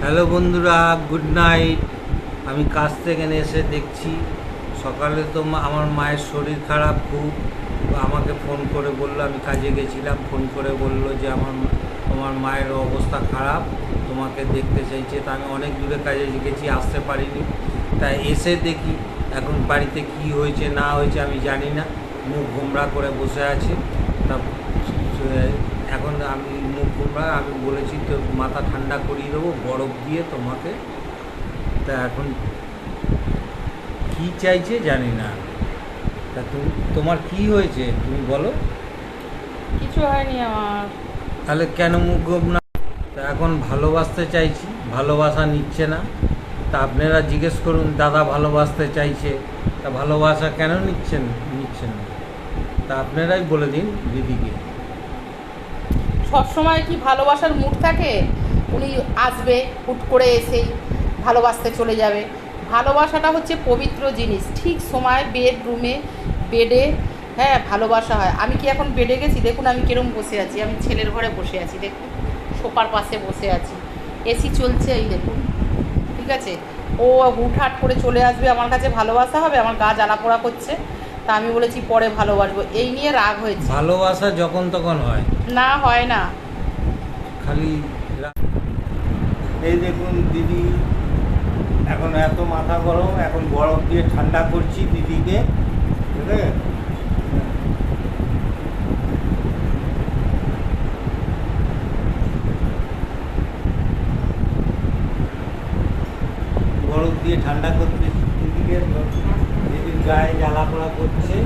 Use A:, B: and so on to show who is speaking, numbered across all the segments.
A: Hello বন্ধুরা, good night. আমি কাজ থেকে এসে দেখছি। সকালে তো আমার মায়ের শরীর খারাপ খুব। আমাকে ফোন করে বলল, আমি কাজে গেছিলাম। ফোন করে বলল যে আমার আমার মায়ের অবস্থা খারাপ। তোমাকে দেখতে চাইছে। তা আমি অনেক দূরে কাজে গেছি, আসতে পারিনি। তাই এসে দেখি, এখন বাড়িতে কি হয়েছে, না হয়েছে আমি জানি না। মুখ গোমরা করে বসে আছে। তা এখন আমি মুখ আমি বলেছি তো মাথা ঠান্ডা করিয়ে দেবো বরফ দিয়ে তোমাকে। তা এখন কি চাইছে জানি না। তা তুমি তোমার কি হয়েছে তুমি বলো।
B: কিছু হয়নি আমার।
A: তাহলে কেন মুখ না তা এখন ভালোবাসতে চাইছি ভালোবাসা নিচ্ছে না। তা আপনারা জিজ্ঞেস করুন দাদা ভালোবাসতে চাইছে। তা ভালোবাসা কেন নিচ্ছেন নিচ্ছেন না? তা আপনারাই বলে দিন দিদিকে।
B: সবসময় কি ভালোবাসার মুড থাকে? উনি আসবে, হুট করে এসেই ভালোবাসতে চলে যাবে। ভালোবাসাটা হচ্ছে পবিত্র জিনিস। ঠিক সময় বেডরুমে, বেডে হ্যাঁ ভালোবাসা হয়। আমি কি এখন বেডে গেছি? দেখুন আমি কিরম বসে আছি। আমি ছেলের ঘরে বসে আছি, দেখুন। সোপার পাশে বসে আছি। এসি চলছে এই দেখুন। ঠিক আছে? ও হুটহাট করে চলে আসবে, আমার কাছে ভালোবাসা হবে, আমার গা জ্বালা পোড়া করছে। তা আমি বলেছি পরে ভালোবাসবো। এই নিয়ে রাগ হয়েছে।
A: ভালোবাসা যখন তখন হয়।
B: না হয় না।
A: খালি এই দেখুন দিদি এখন এত মাথা গরম এখন বরফ দিয়ে ঠান্ডা করছি দিদিকে ঠিক আছে? বরফ দিয়ে ঠান্ডা করতে দিদিকে গায়ে জ্বালা পোড়া করছে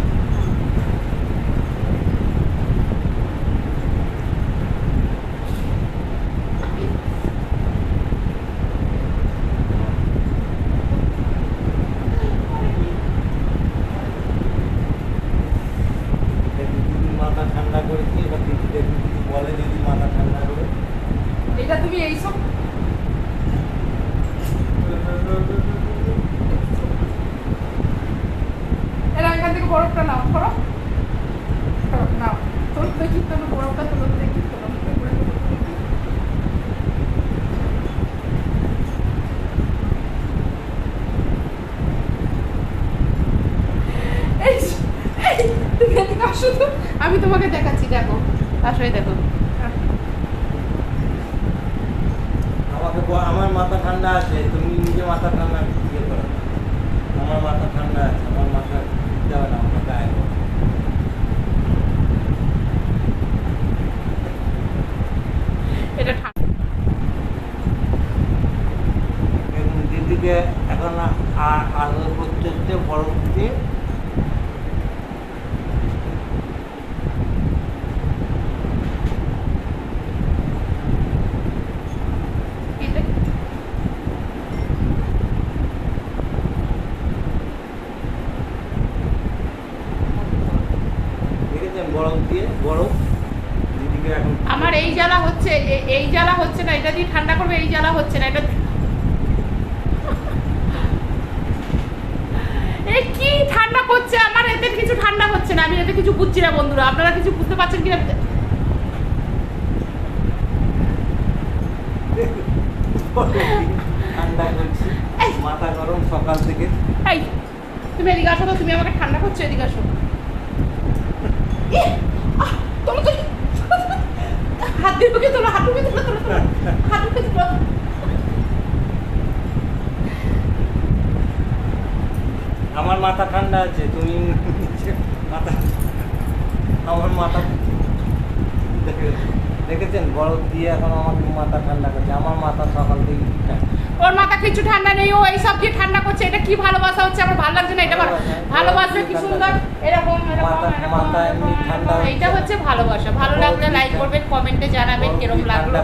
A: মাথা ঠান্ডা করেছি, এবার দিদি দেখুন কিছু বলে দিদি মাথা ঠান্ডা করে।
B: এটা তুমি এইসব করো। নাও তোর দেখি তুমি বরফটা তোলো দেখি তোলো এই এই, তুমি এদিকে আসো তো। আমি তোমাকে দেখাচ্ছি দেখো। আসো এই দেখো।
A: আমাকে আমার মাথা ঠান্ডা আছে তুমি নিজে মাথা ঠান্ডা ইয়ে করো। আমার মাথা ঠান্ডা আছে আমার মাথা দেবে না।
B: এটা
A: এখন আর আলো করতে হচ্ছে বরফ দিয়ে
B: এটা
A: দেখেছেন বরফ দিয়ে বরফ দিদিকে এখন
B: আমার এই জ্বালা হচ্ছে এই জ্বালা হচ্ছে না এটা দিয়ে ঠান্ডা করবে এই জ্বালা হচ্ছে না এটা কি ঠান্ডা করছে? আমার এতে কিছু ঠান্ডা হচ্ছে না আমি এতে কিছু বুঝছি না বন্ধুরা। আপনারা কিছু বুঝতে পারছেন কিনা?
A: ঠান্ডা করছি মাথা গরম সকাল থেকে।
B: এই তুমি এদিকে আসো তো তুমি আমাকে ঠান্ডা করছ এদিকে আসো ইহ, আহ, তোলো তো হাত দিয়ে বুকে তোলো হাত বুকে তোলো বুকে তোলো।
A: আমার মাথা ঠান্ডা আছে তুমি মাথা আমার মাথা দেখেছেন? বরফ দিয়ে এখন আমার মাথা ঠান্ডা করছে। আমার মাথা সকাল থেকে।
B: ওর মাথা কিছু ঠান্ডা নেই ও এইসব দিয়ে ঠান্ডা করছে। এটা কি ভালোবাসা হচ্ছে? আমার ভালো লাগছে না এটা ভালো ভালোবাসলে কি সুন্দর? এরকম এরকম
A: মাথা-
B: এরকম, এইটা হচ্ছে ভালোবাসা। ভালো লাগলে লাইক করবেন কমেন্টে জানাবেন কীরকম লাগল।